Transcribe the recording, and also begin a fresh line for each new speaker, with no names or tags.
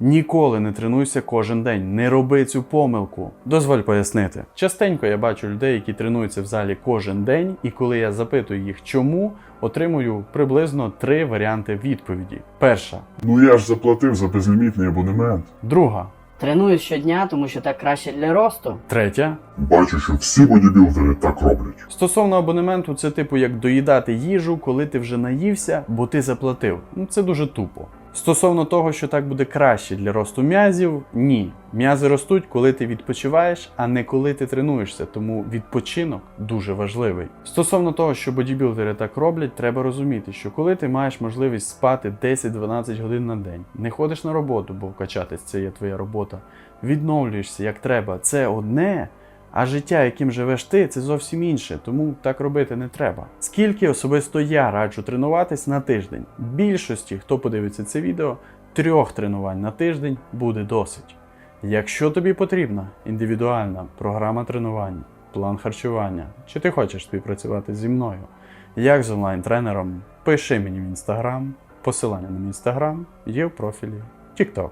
Ніколи не тренуйся кожен день, не роби цю помилку. Дозволь пояснити. Частенько я бачу людей, які тренуються в залі кожен день, і коли я запитую їх чому, отримую приблизно три варіанти відповіді. Перша,
Ну я ж заплатив за безлімітний абонемент.
друга,
Треную щодня, тому що так краще для росту.
третя.
Бачу, що всі бодібілдери так роблять.
Стосовно абонементу, це типу як доїдати їжу, коли ти вже наївся, бо ти заплатив. Ну це дуже тупо. Стосовно того, що так буде краще для росту м'язів, ні. М'язи ростуть, коли ти відпочиваєш, а не коли ти тренуєшся, тому відпочинок дуже важливий. Стосовно того, що бодібілдери так роблять, треба розуміти, що коли ти маєш можливість спати 10-12 годин на день, не ходиш на роботу, бо качатись це є твоя робота, відновлюєшся як треба, це одне. А життя, яким живеш ти, це зовсім інше, тому так робити не треба. Скільки особисто я раджу тренуватись на тиждень? Більшості, хто подивиться це відео, трьох тренувань на тиждень буде досить. Якщо тобі потрібна індивідуальна програма тренувань, план харчування, чи ти хочеш співпрацювати зі мною, як з онлайн-тренером, пиши мені в інстаграм, посилання на мій інстаграм є в профілі TikTok.